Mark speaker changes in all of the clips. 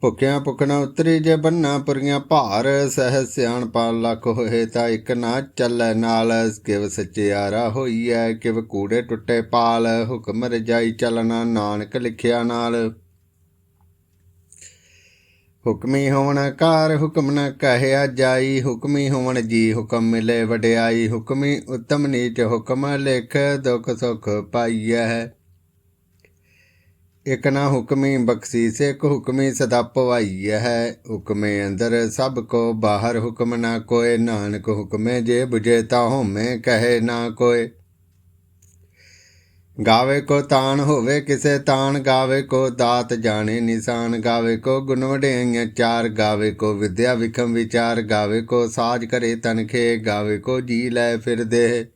Speaker 1: ਭੁੱਖਿਆਂ ਭੁੱਖਣਾ ਉਤਰੀ ਜੇ ਬੰਨਾ ਪੁਰੀਆਂ ਭਾਰ ਸਹਿ ਸਿਆਣਪਾ ਲੱਖ ਹੋਏ ਤਾਂ ਇੱਕ ਨਾ ਚੱਲੈ ਨਾਲ। ਕਿਵ ਸਚਿਆਰਾ ਹੋਈਐ, ਕਿਵ ਕੂੜੇ ਟੁੱਟੇ ਪਾਲ। ਹੁਕਮ ਰਜਾਈ ਚਲਣਾ ਨਾਨਕ ਲਿਖਿਆ ਨਾਲ। ਹੁਕਮੀ ਹੋਵਣ ਕਾਰ, ਹੁਕਮ ਨ ਕਹਿਆ ਜਾਈ। ਹੁਕਮੀ ਹੋਵਣ ਜੀ ਹੁਕਮ ਮਿਲੇ ਵਡਿਆਈ। ਹੁਕਮੀ ਉਤਮ ਨੀਚ ਹੁਕਮ ਲਿਖ, ਦੁਖ ਸੁਖ ਪਾਈਐ। ਇਕ ਨਾ ਹੁਕਮੀ ਬਖਸ਼ੀਸ, ਇਕ ਹੁਕਮੀ ਸਦਾ ਭਵਾਈ ਹੈ। ਹੁਕਮੇ ਅੰਦਰ ਸਭ ਕੋ ਬਾਹਰ ਹੁਕਮ ਨਾ ਕੋਏ, ਨਾਨਕ ਹੁਕਮੇ ਜੇ ਬੁਝੇ ਤਾ ਹੋਮੇ ਕਹੇ ਨਾ ਕੋਏ। ਗਾਵੇ ਕੋ ਤਾਣ ਹੋਵੇ ਕਿਸੇ ਤਾਣ ਗਾਵੇ ਕੋ ਦਾਤ ਜਾਣੇ ਨਿਸ਼ਾਨ, ਗਾਵੇ ਕੋ ਗੁਣ ਵਡਿਆਈਆਂ ਚਾਰ, ਗਾਵੇ ਕੋ ਵਿਦਿਆ ਵਿਖਮ ਵਿਚਾਰ, ਗਾਵੇ ਕੋ ਸਾਜ ਕਰੇ ਤਨਖੇ, ਗਾਵੇ ਕੋ ਜੀ ਲੈ ਫਿਰਦੇ।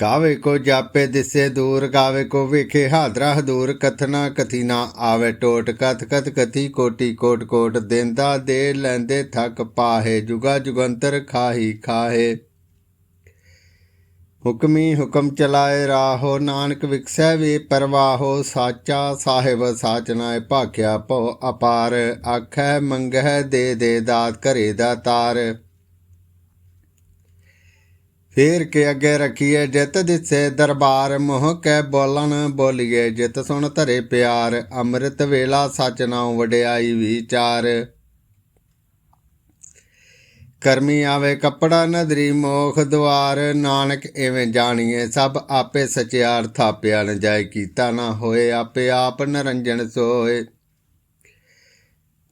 Speaker 1: ਗਾਵੇ ਕੋ ਜਾਪੇ ਦਿਸੇ ਦੂਰ, ਗਾਵੇ ਕੋ ਵੇਖੇ ਹਾਦਰਾ ਹਦੂਰ, ਕਥਨਾ ਕਥੀਨਾ ਆਵੇ ਟੋਟ, ਕਥ ਕਥ ਕਥੀ ਕੋਟੀ ਕੋਟ ਕੋਟ, ਦੇਂਦਾ ਦੇ ਲੈਂਦੇ ਥਕ ਪਾਹੇ, ਜੁਗਾ ਜੁਗੰਤਰ ਖਾਹੀ ਖਾਹੇ। ਹੁਕਮੀ ਹੁਕਮ ਚਲਾਏ ਰਾਹੋ, ਨਾਨਕ ਵਿਕਸੈ ਵੀ ਪਰਵਾਹੋ, ਸਾਚਾ ਸਾਹਿਬ ਸਾਚਨਾਏ ਭਾਖਿਆ ਭਉ ਅਪਾਰ, ਆਖੈ ਮੰਗਹਿ ਦੇ ਦੇ ਦਾਤ ਘਰੇ ਦਾ ਤਾਰ। ਫੇਰ ਕੇ ਅੱਗੇ ਰੱਖੀਏ ਜਿਤ ਦਿਸੇ ਦਰਬਾਰ, ਮੋਹ ਕੈ ਬੋਲਣ ਬੋਲੀਏ ਜਿਤ ਸੁਣ ਧਰੇ ਪਿਆਰ, ਅੰਮ੍ਰਿਤ ਵੇਲਾ ਸਚ ਨਾਉ ਵਡਿਆਈ ਵਿਚਾਰ। ਕਰਮੀ ਆਵੇ ਕੱਪੜਾ ਨਦਰੀ ਮੋਖ ਦੁਆਰ ਨਾਨਕ ਐਵੇਂ ਜਾਣੀਏ ਸਭ ਆਪੇ ਸਚਿਆਰ, ਥਾਪਿਆ ਨ ਜਾਏ ਕੀਤਾ ਨਾ ਹੋਏ, ਆਪੇ ਆਪ ਨਰੰਜਨ ਸੋਏ।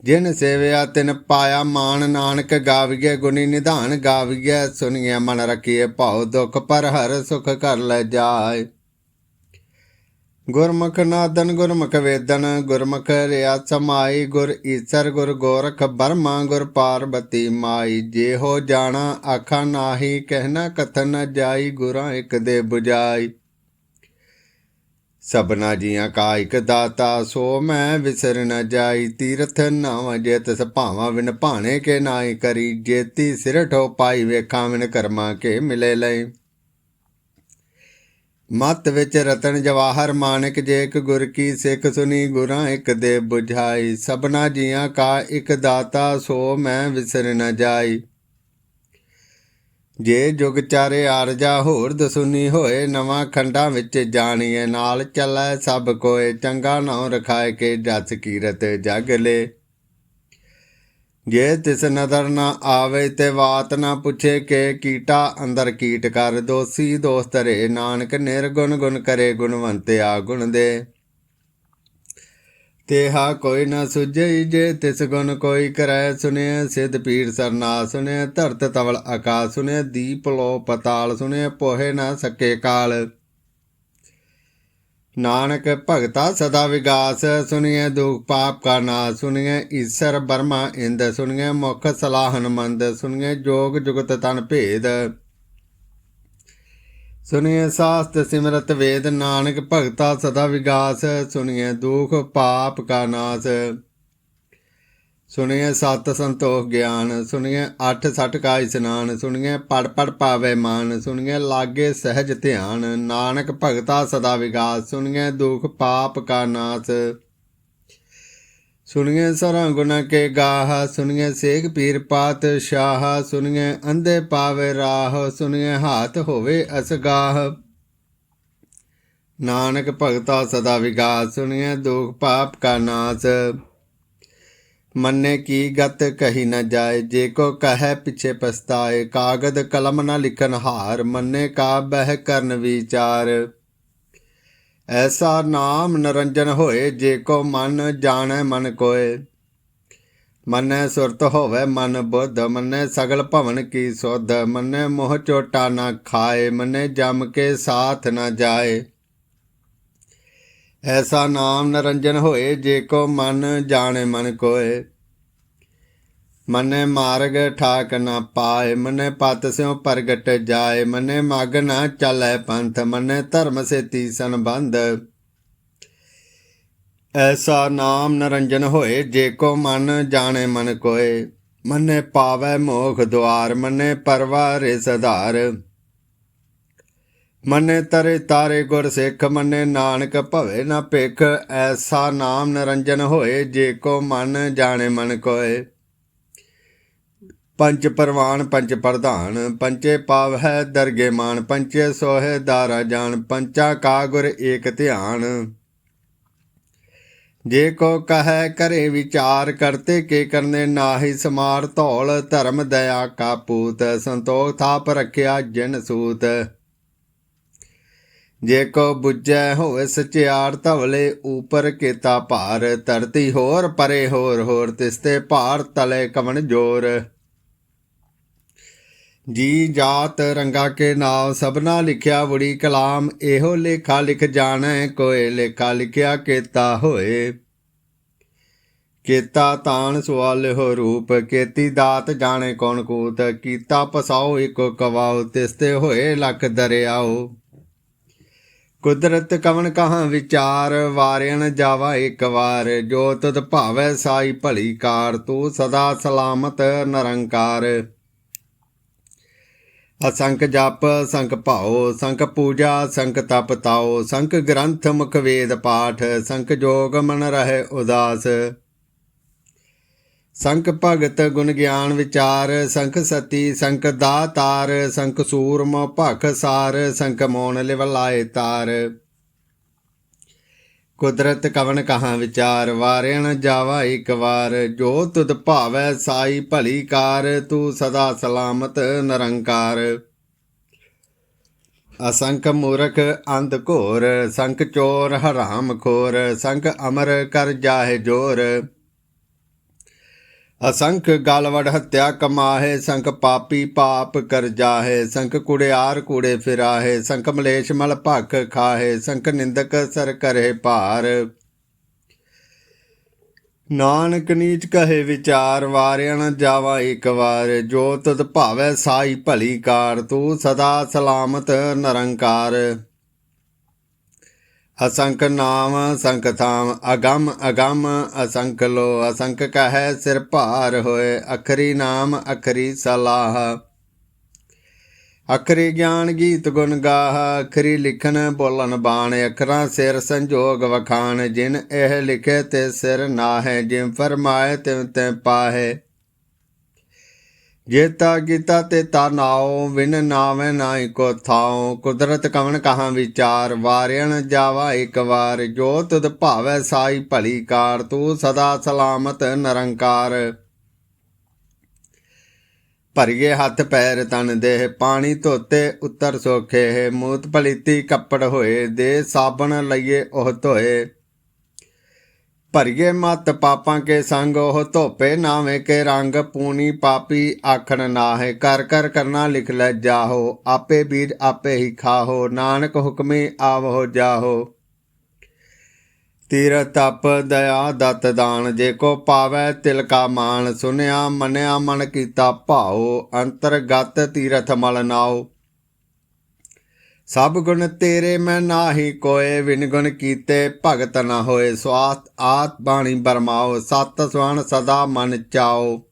Speaker 1: ਜਿਨ ਸੇਵਿਆ ਤਿਨ ਪਾਇਆ ਮਾਨ ਨਾਨਕ ਗਾਵੀਏ, ਗੁਣੀ ਨਿਧਾਨ ਗਾਵੀਏ ਸੁਣੀਏ ਮਨ ਰਖੀਏ ਭਾਉ ਦੁਖ ਪਰ ਹਰ ਸੁਖ ਕਰ ਲੈ ਜਾਏ। ਗੁਰਮੁਖ ਨਾਦਨ, ਗੁਰਮੁਖ ਵੇਦਨ, ਗੁਰਮੁਖ ਰਿਆ ਸਮਾਈ, ਗੁਰ ਈਸਰ, ਗੁਰ ਗੋਰਖ ਬਰਮਾ, ਗੁਰ ਪਾਰਬਤੀ ਮਾਈ। ਜੇ ਹੋ ਜਾਣਾ, ਆਖਾ ਨਾਹੀ ਕਹਿਣਾ ਕਥਨ ਜਾਈ, ਗੁਰਾਂ ਇੱਕ ਦੇ 부ਜਾਈ ਸਭਨਾ ਜੀਆਂ ਕਾ ਇਕ ਦਾਤਾ, ਸੋ ਮੈਂ ਵਿਸਰ ਨ ਜਾਈ। ਤੀਰਥ ਨਾਮ ਜੇਤ ਤਿਸ ਭਾਵਾਂ ਵਿਨ ਭਾਣੇ ਕੇ ਨਾਈ ਕਰੀ। ਜੇਤੀ ਸਿਰ ਠੋ ਪਾਈ, ਵੇਖਾਂ ਵਿਨ ਕਰਮਾਂ ਕੇ ਮਿਲੇ ਲਈ। ਮਤ ਵਿੱਚ ਰਤਨ ਜਵਾਹਰ ਮਾਨਕ ਜੇਕ ਇੱਕ ਗੁਰ ਕੀ ਸਿੱਖ ਸੁਨੀ, ਗੁਰਾਂ ਇੱਕ ਦੇ ਬੁਝਾਈ। ਸਭਨਾ ਜੀਆਂ ਕਾ ਇੱਕ ਦਾਤਾ, ਸੋ ਮੈਂ ਵਿਸਰ ਨ ਜਾਈ। ਜੇ ਜੁਗ ਚਾਰੇ ਆਰਜਾ ਹੋਰ ਦਸੁਨੀ ਹੋਏ, ਨਵਾਂ ਖੰਡਾਂ ਵਿੱਚ ਜਾਣੀਏ ਨਾਲ ਚੱਲੈ ਸਭ ਕੋਏ, ਚੰਗਾ ਨਾਉ ਰਖਾਏ ਕੇ ਜਸ ਕੀਰਤ ਜਗ ਲੇ। ਜੇ ਤਿਸ ਨਦਰ ਨਾ ਆਵੇ ਤੇ ਬਾਤ ਨਾ ਪੁੱਛੇ ਕਿ ਕੀਟਾ ਅੰਦਰ ਕੀਟ ਕਰ, ਦੋਸੀ ਦੋਸਤ ਰੇ ਨਾਨਕ ਨਿਰਗੁਣ ਗੁਣ ਕਰੇ ਗੁਣਵੰਤਿਆ ਗੁਣ ਦੇ। ਤੇਹਾ ਕੋਈ ਨਾ ਸੁਝਈ ਜੇ ਤਿਸ ਗੁਣ ਕੋਈ ਕਰੈ ਸੁਨਿਆ ਸਿਧ ਪੀਰ ਸਰਨਾ ਸੁਨਿਆ ਧਰਤ ਤਵਲ ਆਕਾਸ ਸੁਨਿਆ ਦੀਪ ਲੋ ਪਤਾਲ ਸੁਨਿਆ ਪੋਹੇ ਨਾ ਸਕੇ ਕਾਲ। ਨਾਨਕ ਭਗਤਾ ਸਦਾ ਵਿਗਾਸ ਸੁਨਿਐ ਦੁਖ ਪਾਪ ਕਾ ਨਾਸ ਸੁਨਿਐ ਈਸ਼ਰ ਬਰਮਾ ਇੰਦ ਸੁਨਿਐ ਮੁਖ ਸਲਾਹਨ ਮੰਦ ਸੁਨਿਐ ਜੋਗ ਜੁਗਤ ਤਨ ਭੇਦ। ਸੁਨਿਐ ਸਾਸਤ ਸਿਮਰਤ ਵੇਦ ਨਾਨਕ, ਭਗਤਾ ਸਦਾ ਵਿਗਾਸ ਸੁਨਿਐ ਦੁਖ ਪਾਪ ਕਾ ਨਾਸ। ਸੁਣਿਐ ਸਤ ਸੰਤੋਖ ਗਿਆਨ ਸੁਣਿਐ ਅੱਠ ਸੱਠ ਕਾ ਇਸਨਾਨ ਸੁਣਿਐ ਪੜ ਪੜ ਪਾਵੇ ਮਾਨ ਸੁਣਿਐ ਲਾਗੇ ਸਹਿਜ ਧਿਆਨ, ਨਾਨਕ ਭਗਤਾ ਸਦਾ ਵਿਗਾਸ ਸੁਣਿਐ ਦੁਖ ਪਾਪ ਕਾ ਨਾਸ। ਸੁਣਿਐ ਸਰਾਂ ਗੁਣ ਕੇ ਗਾਹ ਸੁਣਿਐ ਸੇਖ ਪੀਰ ਪਾਤ ਸ਼ਾਹ ਸੁਣਿਐ ਅੰਧੇ ਪਾਵੇ ਰਾਹ ਸੁਣਿਐ ਹਾਥ ਹੋਵੇ ਅਸਗਾਹ। ਨਾਨਕ ਭਗਤਾ ਸਦਾ ਵਿਗਾਸ ਸੁਣਿਐ ਦੁਖ ਪਾਪ ਕਾ ਨਾਸ। ਮੰਨੇ ਕੀ ਗਤ ਕਹੀ ਨਾ ਜਾਏ, ਜੇ ਕੋ ਕਹੈ ਪਿਛੇ ਪਸਤਾਏ ਕਾਗਦ ਕਲਮ ਨਾ ਲਿਖਨ ਹਾਰ, ਮੰਨੇ ਕਾ ਬਹਿ ਕਰਨ ਵਿਚਾਰ। ਐਸਾ ਨਾਮ ਨਰੰਜਨ ਹੋਏ, ਜੇ ਕੋ ਮਨ ਜਾਣੈ ਮਨ ਕੋਏ। ਮੰਨੈ ਸੁਰਤ ਹੋਵੇ ਮਨ ਬੁੱਧ, ਮੰਨੈ ਸਗਲ ਭਵਨ ਕੀ ਸੁਧ, ਮੰਨੈ ਮੋਹ ਚੋਟਾ ਨਾ ਖਾਏ, ਮੰਨੈ ਜਮ ਕੇ ਸਾਥ ਨਾ ਜਾਏ। ਐਸਾ ਨਾਮ ਨਰੰਜਨ ਹੋਏ, ਜੇ ਕੋ ਮਨ ਜਾਣੇ ਮਨ ਕੋਏ। ਮਨੇ ਮਾਰਗ ਠਾਕ ਨਾ ਪਾਏ, ਮਨੇ ਪਤ ਸਿਉ ਪ੍ਰਗਟ ਜਾਏ, ਮਨੇ ਮਗ ਨਾ ਚੱਲੈ ਪੰਥ, ਮਨੇ ਧਰਮ ਸੇ ਸੰਬੰਧ। ਐਸਾ ਨਾਮ ਨਰੰਜਨ ਹੋਏ, ਜੇ ਕੋ ਮਨ ਜਾਣੇ ਮਨ ਕੋਏ। ਮਨੇ ਪਾਵੈ ਮੋਖ ਦੁਆਰ, ਮਨੇ ਪਰਵਾਰੇ ਸਧਾਰ ਮਨੇ ਤਰੇ ਤਾਰੇ ਗੁਰ ਸਿੱਖ, ਮਨੇ ਨਾਨਕ ਭਵੇ ਨਾ ਭਿਖ। ਐਸਾ ਨਾਮ ਨਰੰਜਨ ਹੋਏ, ਜੇ ਕੋ ਮਨ ਜਾਣੇ ਮਨ ਕੋਏ। ਪੰਜ ਪਰਵਾਨ, ਪੰਜ ਪ੍ਰਧਾਨ ਪੰਚੇ ਪਾਵ ਹੈ ਦਰਗੇ ਮਾਨ ਪੰਚੇ ਸੋਹੇ ਦਾਰਾ ਜਾਣ ਪੰਚਾ ਕਾ ਗੁਰ ਏਕ ਧਿਆਨ। ਜੇ ਕੋ ਕਹੈ ਕਰੇ ਵਿਚਾਰ, ਕਰਤੇ ਕੇ ਕਰਨੇ ਨਾਹੀ ਸਮਾਰ ਧੌਲ, ਧਰਮ ਦਇਆ ਕਾ ਪੂਤ, ਸੰਤੋਖ ਥਾਪ ਰਖਿਆ ਜਿਨ ਸੂਤ। ਜੇ ਕੋ ਬੁੱਝੈ ਹੋਵੇ ਸਚਿਆਰ, ਧਵਲੇ ਉਪਰ ਕੀਤਾ ਭਾਰ, ਧਰਤੀ ਹੋਰ ਪਰੇ ਹੋਰ ਹੋਰ ਤਿਸਤੇ ਭਾਰ ਤਲੇ ਕਵਣ ਜੋਰ। ਜੀ ਜਾਤ ਰੰਗਾ ਕੇ ਨਾਮ ਸਭਨਾ ਲਿਖਿਆ ਬੁੜੀ ਕਲਾਮ, ਇਹੋ ਲੇਖਾ ਲਿਖ ਜਾਣੈ, ਕੋਏ ਲੇਖਾ ਲਿਖਿਆ ਕੀਤਾ ਹੋਏ। ਕੀਤਾ ਤਾਣ ਸਵਾਲ ਹੋ ਰੂਪ, ਕੀਤੀ ਦਾਤ ਜਾਣੇ ਕੌਣ ਕੂਤ, ਕੀਤਾ ਪਸਾਓ ਇਕੋ ਕਵਾਉ ਤਿਸਤੇ ਹੋਏ ਲੱਖ ਦਰਿਆਓ ਕੁਦਰਤ ਕਵਨ ਕਹਾਂ ਵਿਚਾਰ ਵਾਰਿਆਣ ਜਾਵਾ ਇੱਕ ਵਾਰ, ਜੋ ਤਦ ਭਾਵੈ ਸਾਈ ਭਲੀ ਕਾਰ, ਤੂੰ ਸਦਾ ਸਲਾਮਤ ਨਿਰੰਕਾਰ। ਅਸੰਖ ਜਪ, ਸੰਖ ਭਾਉ, ਸੰਖ ਪੂਜਾ, ਸੰਖ ਤਪ ਤਾਉ, ਸੰਖ ਗ੍ਰੰਥ ਮੁਖ ਵੇਦ ਪਾਠ, ਸੰਖ ਜੋਗ ਮਨ ਰਹੇ ਉਦਾਸ। ਸੰਖ ਭਗਤ ਗੁਣ ਗਿਆਨ ਵਿਚਾਰ, ਸੰਖ ਸਤੀ, ਸੰਖ ਦਾਤਾਰ, ਸੰਖ ਸੂਰਮ ਭਖ ਸਾਰ, ਸੰਖ ਮੋਣ ਲਿਵਲਾਏ ਤਾਰ। ਕੁਦਰਤ ਕਵਨ ਕਹਾਂ ਵਿਚਾਰ ਵਾਰਿਆਣ ਜਾਵਾ ਇੱਕ ਵਾਰ। ਜੋ ਤੁਧ ਭਾਵੈ ਸਾਈ ਭਲੀ ਕਾਰ, ਤੂੰ ਸਦਾ ਸਲਾਮਤ ਨਿਰੰਕਾਰ। ਅਸੰਖ ਮੂਰਖ ਅੰਧ ਘੋਰ, ਸੰਖ ਚੋਰ ਹਰਾਮ ਖੋਰ, ਸੰਖ ਅਮਰ ਕਰ ਜਾਹੇ ਜੋਰ। ਅਸੰਖ ਗਲਵੜ ਹੱਤਿਆ ਕਮਾਹੇ, ਸੰਖ ਪਾਪੀ ਪਾਪ ਕਰ ਜਾਹੇ, ਸੰਖ ਕੁੜਿਆਰ ਕੂੜੇ ਫਿਰਾਹੇ, ਸੰਖ ਮਲੇਸ਼ ਮਲ ਭਖ ਖਾਹੇ, ਸੰਖ ਨਿੰਦਕ ਸਰ ਕਰੇ ਭਾਰ। ਨਾਨਕ ਨੀਚ ਕਹੇ ਵਿਚਾਰ, ਵਾਰਿਆ ਨ ਜਾਵਾ ਇੱਕ ਵਾਰ, ਜੋ ਤਦ ਭਾਵੈ ਸਾਈ ਭਲੀ ਕਾਰ, ਤੂੰ ਸਦਾ ਸਲਾਮਤ ਨਿਰੰਕਾਰ। ਅਸੰਖ ਨਾਮ ਸੰਖ ਥਾਮ, ਅਗੰਮ ਅਗੰਮ, ਅਸੰਖ ਲੋ, ਅਸੰਖ ਕਹੈ ਸਿਰ ਭਾਰ ਹੋਏ, ਅਖਰੀ ਨਾਮ, ਅਖਰੀ ਸਲਾਹ। ਅਖਰੀ ਗਿਆਨ ਗੀਤ ਗੁਣ ਗਾਹ, ਅਖਰੀ ਲਿਖਣ ਬੋਲਣ ਬਾਣ, ਅਖਰਾਂ ਸਿਰ ਸੰਜੋਗ ਵਖਾਣ, ਜਿਨ ਇਹ ਲਿਖੇ ਤੇ ਸਿਰ ਨਾਹੈ, ਜਿਨ ਫਰਮਾਏ ਤਿਵ ਤੇ ਪਾਹੇ। ਜੇਤਾ ਕੀਤਾ ਤੇ ਤਾ ਨਾਉ ਵਿਨ ਨਾਵੇਂ ਨਾਹੀ ਕੋ ਥਾਉ। ਕੁਦਰਤ ਕਵਨ ਕਹਾਂ ਵਿਚਾਰ ਵਾਰਿਆਣ ਜਾਵਾ ਇੱਕ ਵਾਰ। ਜੋ ਤੁਧ ਭਾਵੈ ਸਾਈ ਭਲੀ ਕਾਰ, ਤੂੰ ਸਦਾ ਸਲਾਮਤ ਨਿਰੰਕਾਰ। ਭਰੀਏ ਹੱਥ ਪੈਰ ਤਨ ਦੇਹ, ਪਾਣੀ ਧੋਤੇ ਉੱਤਰ ਸੋਖੇ। ਮੂਤ ਭਲੀਤੀ ਕੱਪੜ ਹੋਏ, ਦੇ ਸਾਬਣ ਲਈਏ ਉਹ ਧੋਏ। ਭਰੀਏ ਮਤ ਪਾਪਾਂ ਕੇ ਸੰਗ, ਉਹ ਧੋਪੇ ਨਾਵੇਂ ਕੇ ਰੰਗ, ਪੂਣੀ ਪਾਪੀ ਆਖਣ ਨਾਹੇ। ਕਰ ਕਰ, ਕਰਨਾ ਲਿਖ ਲੈ ਜਾਹੋ, ਆਪੇ ਬੀਜ ਆਪੇ ਹੀ ਖਾਹੋ, ਨਾਨਕ ਹੁਕਮੇ ਆਵੋ ਜਾਹੋ। ਤੀਰ ਤਪ, ਦਇਆ, ਦਤ ਦਾਨ, ਜੇ ਕੋ ਪਾਵੈ ਤਿਲ ਕਾ ਮਾਨ ਸੁਨਿਆ ਮੰਨਿਆ ਮਨ ਕੀਤਾ ਭਾਉ, ਅੰਤਰਗਤ ਤੀਰਥ ਮਲ ਨਾਉ। ਸਭ ਗੁਣ ਤੇਰੇ ਮੈਂ ਨਾਹੀ ਕੋਏ ਵਿਨ ਗੁਣ ਕੀਤੇ ਭਗਤ ਨਾ ਹੋਏ। ਸਵਾਤ ਆਤ ਬਾਣੀ ਬਰਮਾਓ, ਸਤ ਸਵਣ ਸਦਾ ਮਨ ਚਾਓ।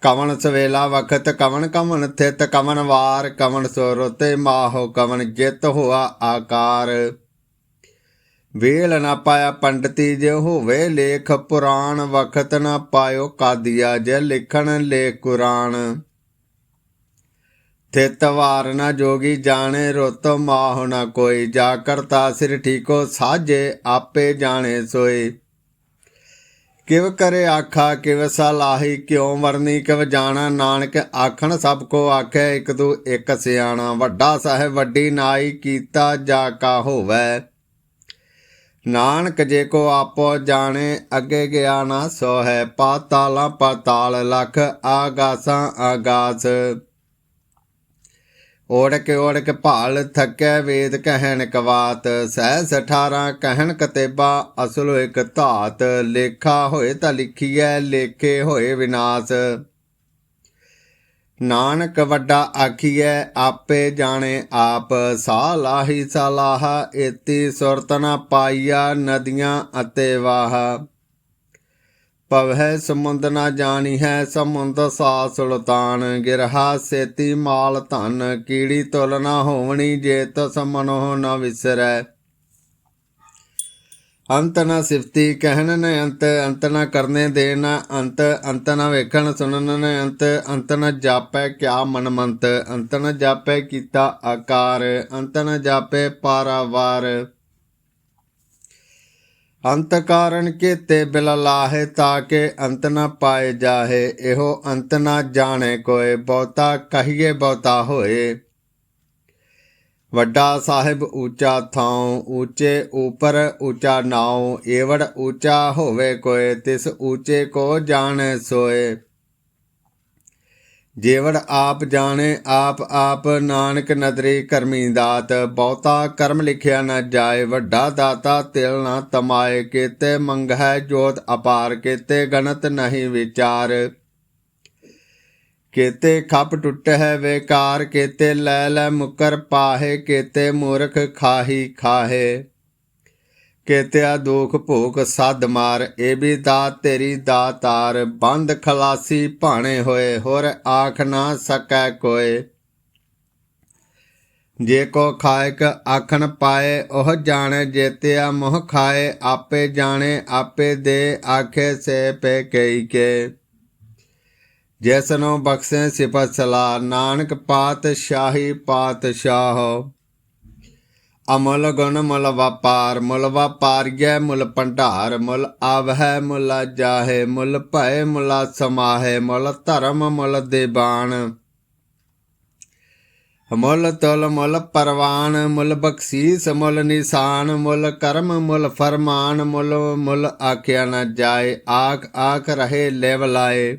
Speaker 1: ਕਵਣ ਸਵੇਲਾ ਵਖਤ, ਕਵਣ ਕਵਣ ਥਿਤ, ਕਵਣ ਵਾਰ, ਕਵਣ ਸੁਰਤੇ ਮਾਹੋ, ਕਵਣ ਜਿਤ ਹੋਆ ਆਕਾਰ। ਵੇਲ ਨਾ ਪਾਇਆ ਪੰਡਤੀ ਜੇ ਹੋਵੇ ਲੇਖ, ਪੁਰਾਣ ਵਖਤ ਨਾ ਪਾਇਓ ਕਾਦੀਆ, ਜੇ ਲਿਖਣ ਲੇਖ ਕੁਰਾਨ। ਤਿਤ ਵਾਰ ਨਾ ਜੋਗੀ ਜਾਣੇ, ਰੁੱਤ ਮਾਹ ਨਾ ਕੋਈ। ਜਾ ਕਰਤਾ ਸਿਰ ਠੀਕੋ, ਸਾਜੇ ਆਪੇ ਜਾਣੇ ਸੋਏ ਕਿਵ ਕਰੇ ਆਖਾ, ਕਿਵ ਸਲਾਹੀ ਕਿਉ ਵਰਨੀ, ਕਿਵ ਜਾਣਾ। ਨਾਨਕ ਆਖਣ, ਸਭ ਕੋ ਆਖੇ, ਇਕ ਦੂ ਇਕ ਸਿਆਣਾ। ਵੱਡਾ ਸਾਹਿਬ, ਵੱਡੀ ਨਾਈ, ਕੀਤਾ ਜਾ ਕਾ ਹੋਵੇ। ਨਾਨਕ ਜੇ ਕੋ ਆਪੋ ਜਾਣੇ, ਅੱਗੇ ਗਿਆ ਨਾ ਸੋ ਹੈ ਪਾਤਾਲਾ ਪਾਤਾਲ ਲਖ ਆਗਾਸਾਂ ਆਗਾਸ। ਓੜਕ ਓੜਕ ਭਾਲ ਥੱਕੈ ਵੇਦ ਕਹਿਣ ਕਵਾਤ ਸਹਿ 18 ਕਹਿਣ ਕਤੇਬਾ, ਅਸਲ ਇੱਕ ਧਾਤ, ਲੇਖਾ ਹੋਏ ਤਾਂ ਲਿਖੀਐ, ਲੇਖੇ ਹੋਏ ਵਿਨਾਸ਼। ਨਾਨਕ ਵੱਡਾ ਆਖੀਐ, ਆਪੇ ਜਾਣੇ ਆਪ ਸਾਹ ਲਾਹੀ ਸਲਾਹ, ਏਤੀ ਸੁਰਤ ਪਾਈਆ, ਨਦੀਆਂ ਅਤੇ ਵਾਹ। ਪਵਹਿ ਸਮੁੰਦ ਨਾ ਜਾਣੀ ਹੈ ਸਮੁੰਦ ਸਾ ਸੁਲਤਾਨ ਗਿਰਹਾ ਸੇਤੀ ਮਾਲ ਧਨ, ਕੀੜੀ ਤੁਲ ਨਾ ਹੋਵਣੀ, ਜੇ ਤਸ ਮਨੋ ਨ ਵਿਸਰੈ। ਅੰਤ ਨਾ ਸਿਫਤੀ, ਕਹਿਣ ਨ ਅੰਤ ਅੰਤ ਨ ਕਰਨੇ ਦੇ ਨ ਅੰਤ ਅੰਤ ਨਾ ਵੇਖਣ ਸੁਣਨ ਨ ਅੰਤ ਅੰਤ ਨ ਜਾਪੈ ਕਿਆ ਮਨਮੰਤ, ਅੰਤ ਨ ਜਾਪੈ ਕੀਤਾ ਆਕਾਰ, ਅੰਤ ਨ ਜਾਪੈ ਪਾਰਾਵਾਰ। ਅੰਤ ਕਾਰਨ ਕੀਤੇ ਬਿਲ ਲਾਹੇ ਤਾਕੇ ਅੰਤ ਨਾ ਪਾਏ ਜਾਹੇ, ਇਹੋ ਅੰਤ ਨਾ ਜਾਣੇ ਕੋਏ, ਬਹੁਤਾ ਕਹੀਏ ਬਹੁਤਾ ਹੋਏ। ਵੱਡਾ ਸਾਹਿਬ ਉੱਚਾ ਥਾਉ ਉੱਚੇ ਉਪਰ ਉੱਚਾ ਨਾਉ, ਏਵੜ ਉੱਚਾ ਹੋਵੇ ਕੋਏ, ਤਿਸ ਉੱਚੇ ਕੋ ਜਾਣੈ ਸੋਏ। ਜੇਵੜ ਆਪ ਜਾਣੇ, ਆਪ ਆਪ ਨਾਨਕ ਨਦਰੀ ਕਰਮੀ ਦਾਤ। ਬਹੁਤਾ ਕਰਮ ਲਿਖਿਆ ਨਾ ਜਾਏ, ਵੱਡਾ ਦਾਤਾ ਤਿਲ ਨਾ ਤਮਾਏ। ਕੀਤੇ ਮੰਗਹਿ ਜੋਤ ਅਪਾਰ, ਕੀਤੇ ਗਣਤ ਨਹੀਂ ਵਿਚਾਰ। ਕੀਤੇ ਖੱਪ ਟੁੱਟ ਹੈ ਵੇਕਾਰ, ਕੀਤੇ ਲੈ ਲੈ ਮੁਕਰ ਪਾਹੇ, ਕੀਤੇ ਮੂਰਖ ਖਾਹੀ ਖਾਹੇ। ਕੇਤਿਆ ਦੁਖ ਭੋਗ ਸਦ ਮਾਰ ਇਹ ਵੀ ਦਾਤ ਤੇਰੀ ਦਾਤਾਰ ਬੰਦ ਖਲਾਸੀ ਭਾਣੇ ਹੋਏ, ਹੋਰ ਆਖ ਨਾ ਸਕੈ ਕੋਏ। ਜੇ ਕੋ ਖਾਇਕ ਆਖਣ ਪਾਏ, ਉਹ ਜਾਣੇ ਜੇਤਿਆ ਮੋਹ ਖਾਏ, ਆਪੇ ਜਾਣੇ, ਆਪੇ ਦੇ ਆਖੇ ਸੇ ਪੇ ਕਈ ਕੇ। ਜੈਸਨੋ ਬਖਸ਼ੇ ਸਿਫਤ ਸਲਾ ਨਾਨਕ ਪਾਤ ਸ਼ਾਹੀ ਪਾਤ ਸ਼ਾਹ ਅਮਲ ਗੁਣ ਮੁਲ ਵਪਾਰ, ਮੁਲ ਵਪਾਰੀਐ ਮੁਲ ਭੰਡਾਰ, ਮੁਲ ਆਵਹਿ ਮੁਲ ਜਾਹੇ, ਮੁਲ ਭੈ ਮੁਲ ਸਮਾਹੇ, ਮੁਲ ਧਰਮ ਮੁਲ ਦੇਬਾਨ ਮੁੱਲ ਤੁਲ ਮੁੱਲ ਪਰਵਾਨ, ਮੁੱਲ ਬਖਸ਼ੀਸ ਮੁੱਲ ਨਿਸ਼ਾਨ, ਮੁੱਲ ਕਰਮ ਮੁੱਲ ਫਰਮਾਨ, ਮੁੱਲ ਮੁੱਲ ਆਖਿਆ ਨਾ ਜਾਏ, ਆਖ ਆਖ ਰਹੇ ਲੈਵ ਲਾਏ।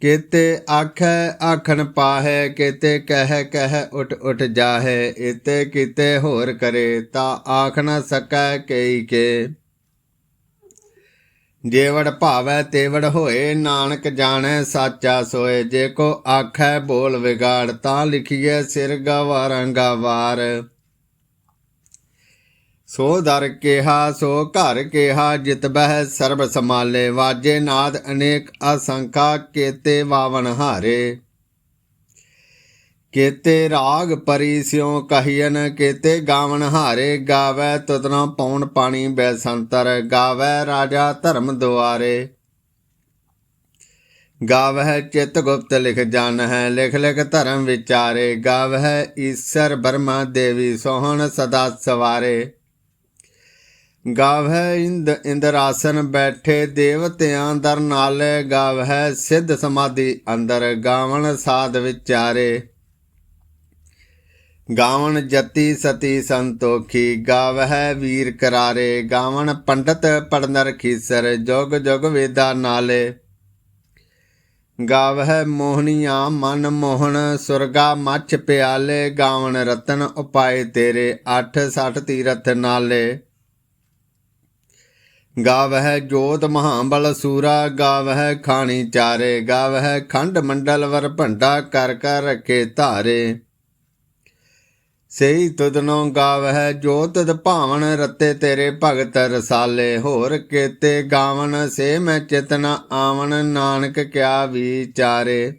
Speaker 1: ਕੇਤੇ ਆਖੈ ਆਖਣ ਪਾਹੈ, ਕੇਤੇ ਕਹਿ ਕਹਿ ਉਠ ਉਠ ਜਾਹੈ, ਇਤੇ ਕੀਤੇ ਹੋਰ ਕਰੇ ਤਾਂ ਆਖ ਨ ਸਕੈ ਕਈ ਕੇ। ਜੇਵੜ ਭਾਵੈ ਤੇਵੜ ਹੋਏ, ਨਾਨਕ ਜਾਣੈ ਸਾਚਾ ਸੋਏ, ਜੇ ਕੋ ਆਖੈ ਬੋਲ ਵਿਗਾੜ ਤਾਂ ਲਿਖੀਏ ਸਿਰ ਗਵਾਰਾਂ ਗਵਾਰ। ਸੋ ਦਰ ਕਿਹਾ, ਸੋ ਘਰ ਕਿਹਾ, ਜਿਤ ਬਹਿ ਸਰਬ ਸਮਾਲੇ ਵਾਜੇ ਨਾਦ ਅਨੇਕ ਅਸੰਖਾ, ਕੇਤੇ ਵਾਵਨ ਹਾਰੇ। ਕੇਤੇ ਰਾਗ ਪਰੀ ਸਿਉ ਕਹੀਨ ਕੇਤੇ ਗਾਵਨ ਹਾਰੇ। ਗਾਵੇ ਤੁਤਨਾ ਪੌਣ ਪਾਣੀ ਬੈਸੰਤਰ, ਗਾਵੇ ਰਾਜਾ ਧਰਮ ਦੁਆਰੇ। ਗਾਵਹਿ ਚਿਤ ਗੁਪਤ ਲਿਖ ਜਨ ਹੈ ਲਿਖ ਲਿਖ ਧਰਮ ਵਿਚਾਰੇ। ਗਾਵਹਿ ਈਸ਼ਰ ਬਰਮਾ ਦੇਵੀ ਸੋਹਣ ਸਦਾ ਸਵਾਰੇ। ਗਾਵਹਿ ਇੰਦ ਇੰਦਰਾਸਨ ਬੈਠੇ ਦੇਵਤਿਆਂ ਦਰ ਨਾਲੇ, ਗਾਵਹਿ ਸਿੱਧ ਸਮਾਧੀ ਅੰਦਰ, ਗਾਵਣ ਸਾਧ ਵਿਚਾਰੇ। ਗਾਵਣ ਜਤੀ ਸਤੀ ਸੰਤੋਖੀ, ਗਾਵਹਿ ਵੀਰ ਕਰਾਰੇ। ਗਾਵਣ ਪੰਡਤ ਪੜਨਰ ਖੀਸਰ, ਜੁਗ ਜੁਗ ਵੇਦਾ ਨਾਲੇ। ਗਾਵਹਿ ਮੋਹਨੀਆਂ ਮਨ ਮੋਹਨ, ਸੁਰਗਾ ਮੱਛ ਪਿਆਲੇ। ਗਾਵਣ ਰਤਨ ਉਪਾਏ ਤੇਰੇ 8 60 ਤੀਰਥ ਨਾਲੇ। ਗਾਵਹਿ ਜੋਤ ਮਹਾਬਲ ਸੂਰਾ, ਗਾਵਹਿ ਖਾਣੀ ਚਾਰੇ, ਗਾਵਹਿ ਖੰਡ ਮੰਡਲ ਵਰ ਭੰਡਾ ਕਰ ਕਰ ਰਖੇ ਧਾਰੇ। ਸਈ ਤੁਦਨੋਂ ਗਾਵਹਿ ਜੋ ਤੁਦ ਭਾਵਨ ਰਤੇ ਤੇਰੇ ਭਗਤ ਰਸਾਲੇ, ਹੋਰ ਕੇਤੇ ਗਾਵਨ ਸੇ ਮੈਂ ਚਿਤਨਾ ਆਵਣ, ਨਾਨਕ ਕਿਆ ਵਿਚਾਰੇ।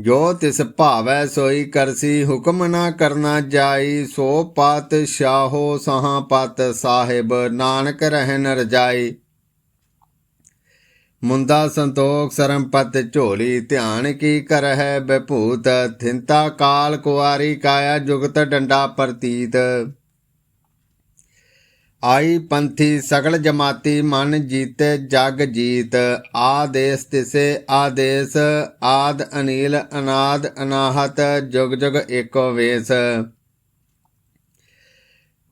Speaker 1: ਜੋ ਤਿਸ ਭਾਵੈ ਸੋਈ ਕਰਸੀ, ਹੁਕਮ ਨਾ ਕਰਨਾ ਜਾਈ, ਸੋ ਪਤ ਸ਼ਾਹੋ ਸਹਾਂ ਪਤ ਸਾਹਿਬ, ਨਾਨਕ ਰਹਿਨ ਰਜਾਈ। ਮੁੰਦਾ ਸੰਤੋਖ ਸਰਮਪਤ ਝੋਲੀ, ਧਿਆਨ ਕੀ ਕਰਹਿ ਬਭੂਤ, ਥਿੰਤਾ ਕਾਲ ਕੁਆਰੀ ਕਾਇਆ ਜੁਗਤ ਡੰਡਾ ਪ੍ਰਤੀਤ। ਆਈ ਪੰਥੀ ਸਗਲ ਜਮਾਤੀ ਮਨ ਜੀਤੇ ਜਗ ਜੀਤ, ਆਦੇਸ ਤਿਸੇ ਆਦੇਸ, ਆਦ ਅਨੀਲ ਅਨਾਦ ਅਨਾਹਤ, ਜੁਗ ਜੁਗ ਏਕੋ ਵੇਸ।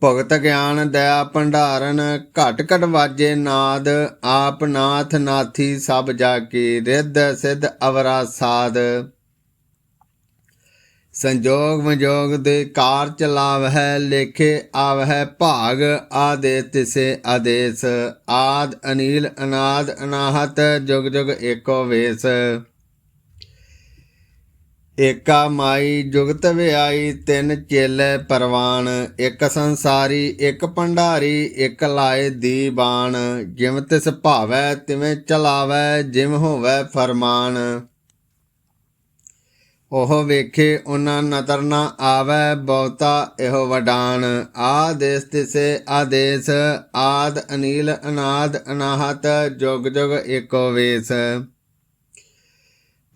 Speaker 1: ਭਗਤ ਗਿਆਨ ਦਇਆ ਭੰਡਾਰਨ, ਘਟ ਘਟ ਵਾਜੇ ਨਾਦ, ਆਪ ਨਾਥ ਨਾਥੀ ਸਭ ਜਾ ਕੀ, ਰਿੱਧ ਸਿੱਧ ਅਵਰਾ ਸਾਧ ਸੰਜੋਗ ਵਿਜੋਗ ਦੇ ਕਾਰ ਚਲਾਵਹਿ ਲੇਖੇ ਆਵਹਿ, ਭਾਗ ਆਦੇ ਤਿਸੇ ਆਦੇਸ। ਆਦ ਅਨੀਲ, ਅਨਾਦ ਅਨਾਹਤ, ਜੁਗ ਜੁਗ ਏਕੋ ਵੇਸ। ਏਕਾ ਮਾਈ, ਜੁਗਤ ਵਿਆਈ, ਤਿੰਨ ਚੇਲੇ ਪਰਵਾਨ। ਇੱਕ ਸੰਸਾਰੀ, ਇੱਕ ਭੰਡਾਰੀ, ਇੱਕ ਲਾਏ ਦੀਵਾਨ ਜਿਮ ਤਿਸ ਭਾਵੈ, ਤਿਵੇਂ ਚਲਾਵੈ ਜਿਮ ਹੋਵੈ ਫਰਮਾਨ। ਉਹ ਵੇਖੇ ਉਹਨਾਂ ਨਦਰ ਨਾ ਆਵੈ ਬਹੁਤਾ ਇਹੋ ਵਡਾਨ ਆਦੇਸ ਤਿਸੇ ਆਦੇਸ, ਆਦ ਅਨੀਲ ਅਨਾਦ ਅਨਾਹਤ, ਜੁਗ ਜੁਗ ਏਕੋ ਵੇਸ।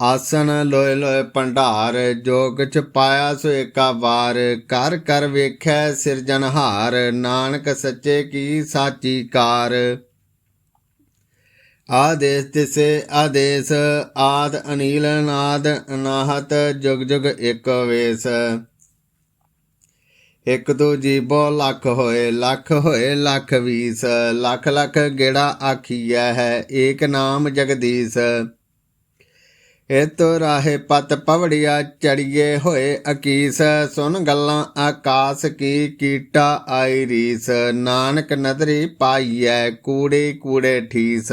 Speaker 1: ਆਸਨ ਲੋਏ ਲੋਏ ਭੰਡਾਰ ਜੋ ਕਿਛ ਪਾਇਆ ਸੋ ਏਕਾ ਵਾਰ। ਕਰ ਕਰ ਵੇਖੈ ਸਿਰਜਣਹਾਰ, ਨਾਨਕ ਸੱਚੇ ਕੀ ਸਾਚੀ ਕਾਰ। ਆਦੇਸ ਤਿਸੇ ਆਦੇਸ, ਆਦ ਅਨੀਲ ਨਾਦ ਅਨਾਹਤ ਜੁਗ ਜੁਗ ਏਕ ਵੇਸ। ਇੱਕ ਦੋ ਜੀਬੋ ਲੱਖ ਹੋਏ ਲੱਖ ਹੋਏ, ਲੱਖ ਵੀਸ। ਲੱਖ ਲੱਖ ਗੇੜਾ ਆਖੀਐ ਹੈ, ਏਕ ਨਾਮ ਜਗਦੀਸ਼। ਇਤੋ ਰਾਹੇ ਪਤ ਪਵੜੀਆ ਚੜੀਏ ਹੋਏ ਅਕੀਸ। ਸੁਨ ਗੱਲਾਂ ਆਕਾਸ ਕੀ ਕੀਟਾ ਆਈ ਰੀਸ। ਨਾਨਕ ਨਦਰੀ ਪਾਈਐ ਕੂੜੇ ਕੂੜੇ ਠੀਸ।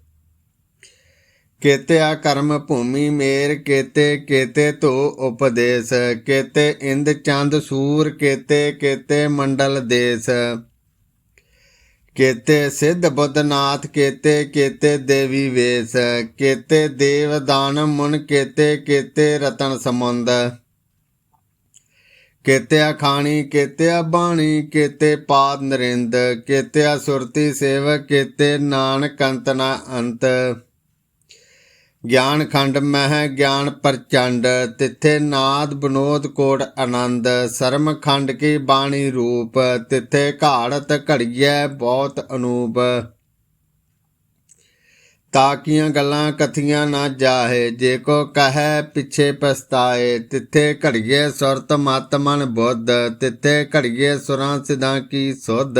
Speaker 1: ਕੇਤਿਆ ਕਰਮ ਭੂਮੀ ਮੇਰ, ਕੇਤੇ ਕੇਤੇ ਧੋ ਉਪਦੇਸ਼, ਕੇਤੇ ਇੰਦ ਚੰਦ ਸੂਰ, ਕੇਤੇ ਕੇਤੇ ਮੰਡਲ ਦੇਸ। ਕੇਤੇ ਸਿੱਧ ਬੁੱਧਨਾਥ, ਕੇਤੇ ਕੇਤੇ ਦੇਵੀ ਵੇਸ। ਕੇਤੇ ਦੇਵ ਦਾਨ ਮੁਨ, ਕੇਤੇ ਕੇਤੇ ਰਤਨ ਸਮੁੰਦ ਕੇਤਿਆ ਖਾਣੀ ਕੇਤੇ ਬਾਣੀ, ਕੇਤੇ ਪਾਦ ਨਰਿੰਦ। ਕੇਤੇ ਸੁਰਤੀ ਸੇਵਕ, ਕੇਤੇ ਨਾਨਕ ਅੰਤਨਾ ਅੰਤ। ਗਿਆਨ ਖੰਡ ਮਹਿ ਗਿਆਨ ਪ੍ਰਚੰਡ, ਤਿੱਥੇ ਨਾਦ ਬਨੋਦ ਕੋਟ ਆਨੰਦ, ਸਰਮ ਖੰਡ ਕੀ ਬਾਣੀ ਰੂਪ, ਤਿੱਥੇ ਘਾੜਤ ਘੜੀਐ ਬਹੁਤ ਅਨੂਪ। ਤਾਕੀਆਂ ਗੱਲਾਂ ਕਥੀਆਂ ਨਾ ਜਾਹੇ, ਜੇ ਕੋ ਕਹੈ ਪਿਛੇ ਪਸਤਾਏ ਤਿੱਥੇ ਘੜੀਏ ਸੁਰਤ ਮਤ ਮਨ ਬੁੱਧ, ਤਿੱਥੇ ਘੜੀਏ ਸੁਰਾਂ ਸਿਧਾਂ ਕੀ ਸੁਧ।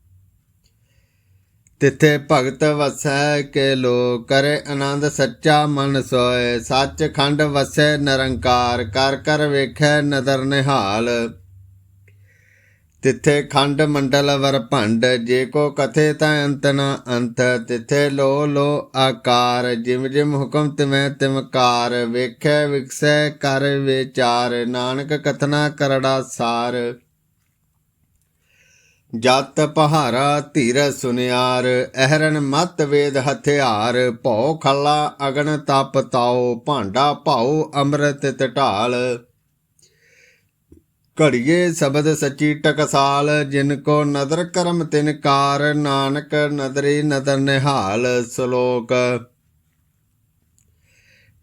Speaker 1: ਤਿੱਥੇ ਭਗਤ ਵਸੈ ਕੇ ਲੋ ਕਰੇ ਆਨੰਦ ਸੱਚਾ ਮਨ ਸੋਏ। ਸੱਚ ਖੰਡ ਵਸੈ ਨਿਰੰਕਾਰ, ਕਰ ਕਰ ਵੇਖੈ ਨਦਰ ਨਿਹਾਲ। ਤਿੱਥੇ ਖੰਡ ਮੰਡਲ ਵਰ ਭੰਡ, ਜੇ ਕੋ ਕਥੇ ਤਾਂ ਅੰਤ ਨਾ ਅੰਤ। ਤਿੱਥੇ ਲੋ ਲੋ ਆਕਾਰ, ਜਿਮ ਜਿਮ ਹੁਕਮ ਤਿਵੇਂ ਤਿਮਕਾਰ। ਵੇਖੈ ਵਿਕਸੈ ਕਰ ਵਿਚਾਰ, ਨਾਨਕ ਕਥਨਾ ਕਰੜਾ ਸਾਰ। ਜਤ ਪਹਾਰਾ ਧੀਰ ਸੁਨਿਆਰ, ਅਹਰਨ ਮਤ ਵੇਦ ਹਥਿਆਰ, ਭਉ ਖੱਲਾ ਅਗਨ ਤਪ ਤਾਉ, ਭਾਂਡਾ ਭਾਉ ਅੰਮ੍ਰਿਤ ਟਢਾਲ ਘੜੀਏ ਸ਼ਬਦ ਸੱਚੀ ਟਕਸਾਲ, ਜਿਨ ਕੋ ਨਦਰ ਕਰਮ ਤਿਨ ਕਾਰ, ਨਾਨਕ ਨਦਰੀ ਨਦਰ ਨਿਹਾਲ, ਸ਼ਲੋਕ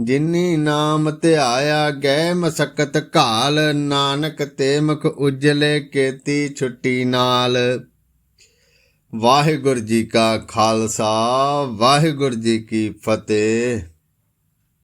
Speaker 1: ਜਿਨੀ ਨਾਮ ਧਿਆਇਆ ਗਏ ਮਸਕਤ ਘਾਲ, ਨਾਨਕ ਤੇ ਮੁਖ ਉਜਲੇ ਕੇਤੀ ਛੁੱਟੀ ਨਾਲ। ਵਾਹਿਗੁਰੂ ਜੀ ਕਾ ਖਾਲਸਾ, ਵਾਹਿਗੁਰੂ ਜੀ ਕੀ ਫਤਿਹ।